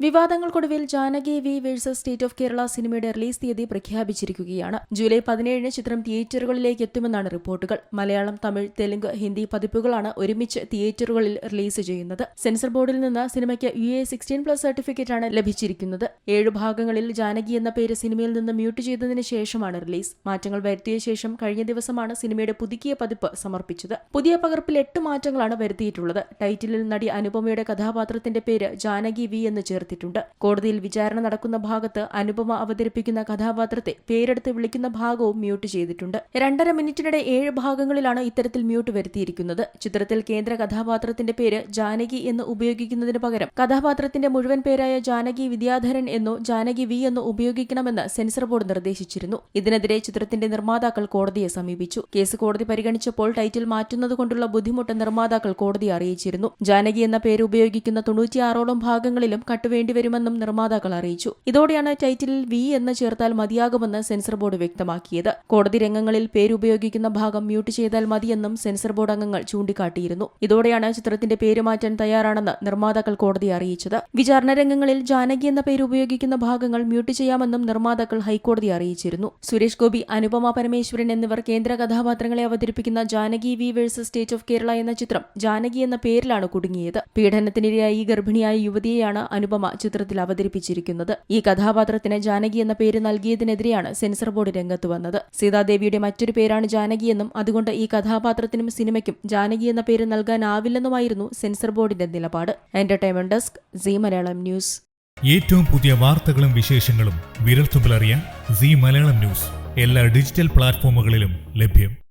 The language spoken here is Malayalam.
വിവാദങ്ങൾക്കൊടുവിൽ Janaki V versus state of Kerala സിനിമയുടെ റിലീസ് തീയതി പ്രഖ്യാപിച്ചിരിക്കുകയാണ്. ജൂലൈ പതിനേഴിന് ചിത്രം തിയേറ്ററുകളിലേക്ക് എത്തുമെന്നാണ് റിപ്പോർട്ടുകൾ. മലയാളം തമിഴ് തെലുങ്ക് ഹിന്ദി പതിപ്പുകളാണ് ഒരുമിച്ച് തിയേറ്ററുകളിൽ റിലീസ് ചെയ്യുന്നത്. സെൻസർ ബോർഡിൽ നിന്ന് സിനിമയ്ക്ക് യു എ സിക്സ്റ്റീൻ പ്ലസ് സർട്ടിഫിക്കറ്റാണ് ലഭിച്ചിരിക്കുന്നത്. ഏഴ് ഭാഗങ്ങളിൽ ജാനകി എന്ന പേര് സിനിമയിൽ നിന്ന് മ്യൂട്ട് ചെയ്തതിനു ശേഷമാണ് റിലീസ്. മാറ്റങ്ങൾ വരുത്തിയ ശേഷം കഴിഞ്ഞ ദിവസമാണ് സിനിമയുടെ പുതുക്കിയ പതിപ്പ് സമർപ്പിച്ചത്. പുതിയ പകർപ്പിൽ എട്ട് മാറ്റങ്ങളാണ് വരുത്തിയിട്ടുള്ളത്. ടൈറ്റിലിൽ നടി അനുപമയുടെ കഥാപാത്രത്തിന്റെ പേര് ജാനകി വി എന്ന് ചേർത്തിട്ടുണ്ട് കോടതിയിൽ വിചാരണ നടക്കുന്ന ഭാഗത്ത് അനുപമ അവതരിപ്പിക്കുന്ന കഥാപാത്രത്തെ പേരെടുത്ത് വിളിക്കുന്ന ഭാഗവും മ്യൂട്ട് ചെയ്തിട്ടുണ്ട്. രണ്ടര മിനിറ്റിനിടെ ഏഴ് ഭാഗങ്ങളിലാണ് ഇത്തരത്തിൽ മ്യൂട്ട് വരുത്തിയിരിക്കുന്നത്. ചിത്രത്തിൽ കേന്ദ്ര കഥാപാത്രത്തിന്റെ പേര് ജാനകി എന്ന് ഉപയോഗിക്കുന്നതിന് പകരം കഥാപാത്രത്തിന്റെ മുഴുവൻ പേരായ ജാനകി വിദ്യാധരൻ എന്നോ ജാനകി വി എന്നോ ഉപയോഗിക്കണമെന്ന് സെൻസർ ബോർഡ് നിർദ്ദേശിച്ചിരുന്നു. ഇതിനെതിരെ ചിത്രത്തിന്റെ നിർമ്മാതാക്കൾ കോടതിയെ സമീപിച്ചു. കേസ് കോടതി പരിഗണിച്ചപ്പോൾ ടൈറ്റിൽ മാറ്റുന്നതുകൊണ്ടുള്ള ബുദ്ധിമുട്ട് നിർമ്മാതാക്കൾ കോടതിയെ അറിയിച്ചിരുന്നു. ജാനകി എന്ന പേര് ഉപയോഗിക്കുന്ന തൊണ്ണൂറ്റിയാറോളം ഭാഗങ്ങളിലും കട്ട് വേണ്ടിവരുമെന്നും നിർമ്മാതാക്കൾ അറിയിച്ചു. ഇതോടെയാണ് ടൈറ്റിലിൽ വി എന്ന് ചേർത്താൽ മതിയാകുമെന്ന് സെൻസർ ബോർഡ് വ്യക്തമാക്കിയത്. കോടതി രംഗങ്ങളിൽ പേരുപയോഗിക്കുന്ന ഭാഗം മ്യൂട്ട് ചെയ്താൽ മതിയെന്നും സെൻസർ ബോർഡ് അംഗങ്ങൾ ചൂണ്ടിക്കാട്ടിയിരുന്നു. ഇതോടെയാണ് ചിത്രത്തിന്റെ പേര് മാറ്റാൻ തയ്യാറാണെന്ന് നിർമ്മാതാക്കൾ കോടതിയെ അറിയിച്ചത്. വിചാരണ രംഗങ്ങളിൽ ജാനകി എന്ന പേര് ഉപയോഗിക്കുന്ന ഭാഗങ്ങൾ മ്യൂട്ട് ചെയ്യാമെന്നും നിർമ്മാതാക്കൾ ഹൈക്കോടതിയെ അറിയിച്ചിരുന്നു. സുരേഷ് ഗോപി അനുപമ പരമേശ്വരൻ എന്നിവർ കേന്ദ്ര കഥാപാത്രങ്ങളെ അവതരിപ്പിക്കുന്ന Janaki V versus state of Kerala എന്ന ചിത്രം ജാനകി എന്ന പേരിലാണ് കുടുങ്ങിയത്. പീഡനത്തിനിരയായി ഗർഭിണിയായ യുവതിയെയാണ് അനുപമ ചിത്രത്തിൽ അവതരിപ്പിച്ചിരിക്കുന്നത്. ഈ കഥാപാത്രത്തിന് ജാനകി എന്ന പേര് നൽകിയതിനെതിരെയാണ് സെൻസർ ബോർഡ് രംഗത്ത് വന്നത്. സീതാദേവിയുടെ മറ്റൊരു പേരാണ് ജാനകിയെന്നും അതുകൊണ്ട് ഈ കഥാപാത്രത്തിനും സിനിമയ്ക്കും ജാനകി എന്ന പേര് നൽകാനാവില്ലെന്നുമായിരുന്നു സെൻസർ ബോർഡിന്റെ നിലപാട്. Entertainment desk Zee Malayalam news ഏറ്റവും പുതിയ വാർത്തകളും വിശേഷങ്ങളും വിരൽത്തുമ്പിൽ അറിയാൻ സി മലയാളം ന്യൂസ് എല്ലാ ഡിജിറ്റൽ പ്ലാറ്റ്ഫോമുകളിലും ലഭ്യം.